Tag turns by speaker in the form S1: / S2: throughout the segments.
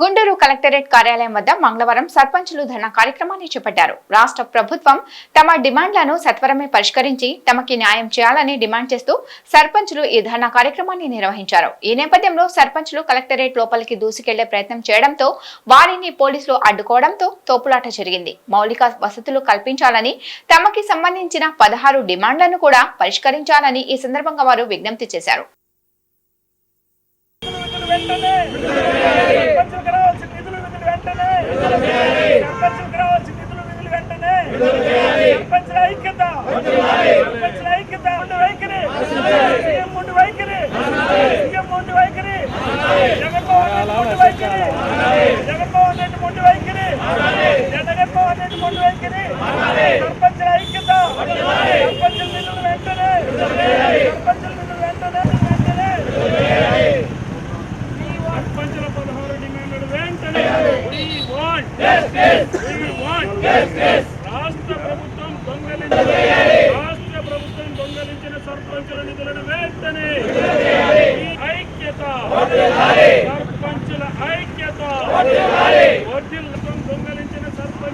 S1: Guntur collectorate కార్యాలయం వద్ద మంగళవారం సర్పంచులు ధర్నా కార్యక్రమాన్ని చేపట్టారు. రాష్ట్ర ప్రభుత్వం తమ డిమాండ్లను సత్వరమే పరిష్కరించి తమకి న్యాయం చేయాలని డిమాండ్ చేస్తూ సర్పంచులు ఈ ధర్నా కార్యక్రమాన్ని నిర్వహించారు. ఈ నేపథ్యంలో సర్పంచులు కలెక్టరేట్ లోపలికి దూసుకెళ్ళే ప్రయత్నం చేయడంతో వారిని పోలీసులు అడ్డుకోవడంతో తోపులాట జరిగింది. మౌలిక వసతులు కల్పించాలని తమకి సంబంధించిన పదహారు డిమాండ్లను కూడా పరిష్కరించాలని ఈ సందర్భంగా వారు విజ్ఞప్తి చేశారు.
S2: సర్పంచులకు రావాల్సిన నిధులు విధులు వెంటనే. సర్పంచుల ఐక్యత. సర్పంచుల ఐక్యత. ముందు వైఖరి. సీఎం ముందు వైఖరి. సీఎం ముందు వైఖరి. జగన్మోహన్ రెడ్డి వైఖరి జగన్మోహన్ రెడ్డి ముందు వైఖరి జగన్మోహన్ రెడ్డి ముందు వైఖరి సర్పంచుల ఐక్యత సర్పంచుల నిధులు వెంటనే సర్పంచుల నిధులు వెంటనే వెంటనే సర్పంచుల పదహారు డిమాండ్లు వెంటనే We want justice. We want justice. రాష్ట్ర ప్రభుత్వం దొంగలించిన రాష్ట్ర ప్రభుత్వం దొంగలించిన సర్పంచుల నిధులను వెంటనే ఈ ఐక్యత సర్పంచుల ఐక్యత వడ్డీలతో దొంగలించిన సర్పంచుల నిధులను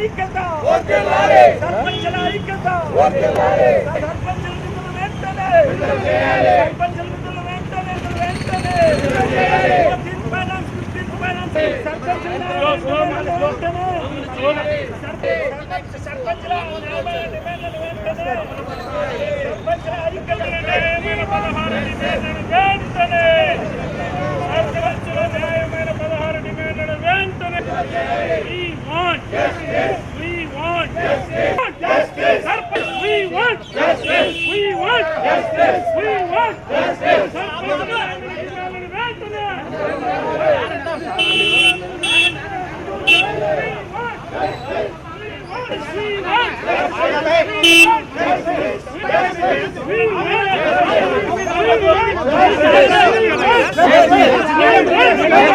S2: ఐక్యత. సర్పంచుల ఐక్యత. సర్పంచుల నిధులు వెంటనే. సర్పంచుల నిధులు వెంటనే వెంటనే. సర్పంచుల వెంటనే సర్పంచుల ఐక్యత పదహారు డిమాండ్లను Justice! We want justice! We want justice!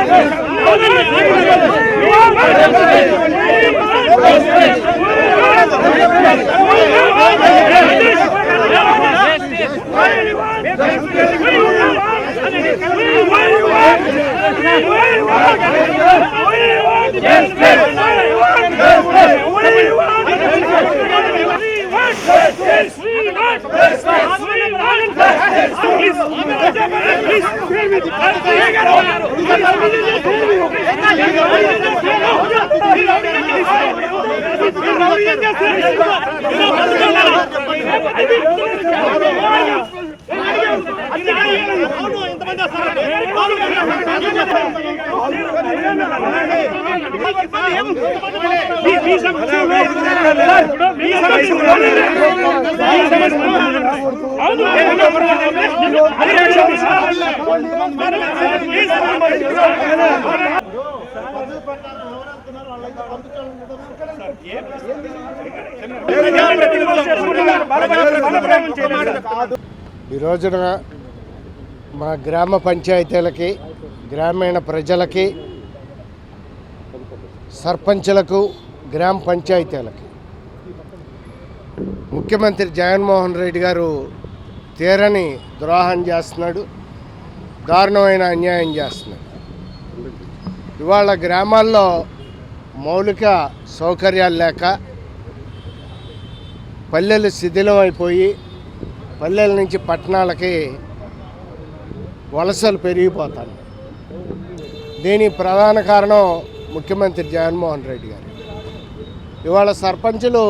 S2: Justice! Yes, డిమాండ్లను
S3: ఈ రోజున మా గ్రామ పంచాయతీలకి గ్రామీణ ప్రజలకి సర్పంచులకు గ్రామ పంచాయతీలకి. ముఖ్యమంత్రి జగన్మోహన్ రెడ్డి గారు తీరని ద్రోహం చేస్తున్నాడు దారుణమైన అన్యాయం చేస్తున్నాడు. ఇవాళ గ్రామాల్లో మౌలిక సౌకర్యాలు లేక పల్లెలు శిథిలం అయిపోయి పల్లెల నుంచి పట్టణాలకి వలసలు పెరిగిపోతాను. దీని ప్రధాన కారణం ముఖ్యమంత్రి జగన్మోహన్ రెడ్డి గారు. ఇవాళ సర్పంచులు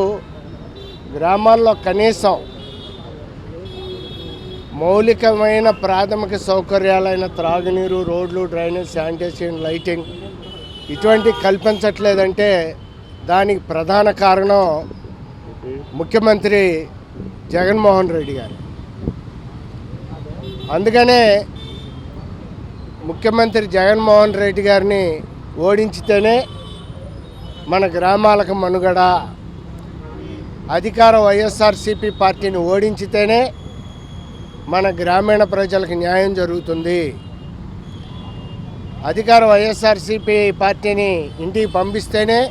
S3: గ్రామాల్లో కనీసం మౌలికమైన ప్రాథమిక సౌకర్యాలైన త్రాగునీరు రోడ్లు డ్రైనేజ్ శానిటేషన్ లైటింగ్ ఇటువంటి కల్పించట్లేదంటే దానికి ప్రధాన కారణం ముఖ్యమంత్రి జగన్మోహన్ రెడ్డి గారు. అందుకనే ముఖ్యమంత్రి జగన్మోహన్ రెడ్డి గారిని ఓడించితేనే మన గ్రామాలకు మనుగడ. అధికార వైఎస్ఆర్సీపీ పార్టీని ఓడించితేనే మన గ్రామీణ ప్రజలకు న్యాయం జరుగుతుంది. అధికార వైఎస్ఆర్సీపీ పార్టీని ఇంటికి పంపిస్తేనే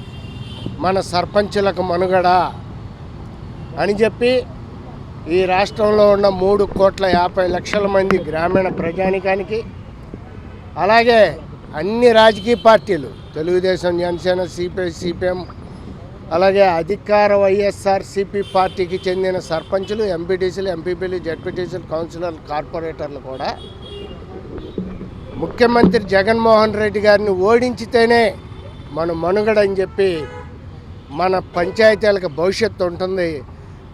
S3: మన సర్పంచులకు మనుగడ అని చెప్పి ఈ రాష్ట్రంలో ఉన్న మూడు కోట్ల యాభై లక్షల మంది గ్రామీణ ప్రజానికానికి అలాగే అన్ని రాజకీయ పార్టీలు తెలుగుదేశం జనసేన సిపిఐ సిపిఎం అలాగే అధికార వైఎస్ఆర్సిపి పార్టీకి చెందిన సర్పంచులు ఎంపీటీసీలు ఎంపీపీలు జడ్పీటీసీలు కౌన్సిలర్లు కార్పొరేటర్లు కూడా. ముఖ్యమంత్రి జగన్మోహన్ రెడ్డి గారిని ఓడించితేనే మన మనుగడ అని చెప్పి మన పంచాయతీలకు భవిష్యత్తు ఉంటుంది.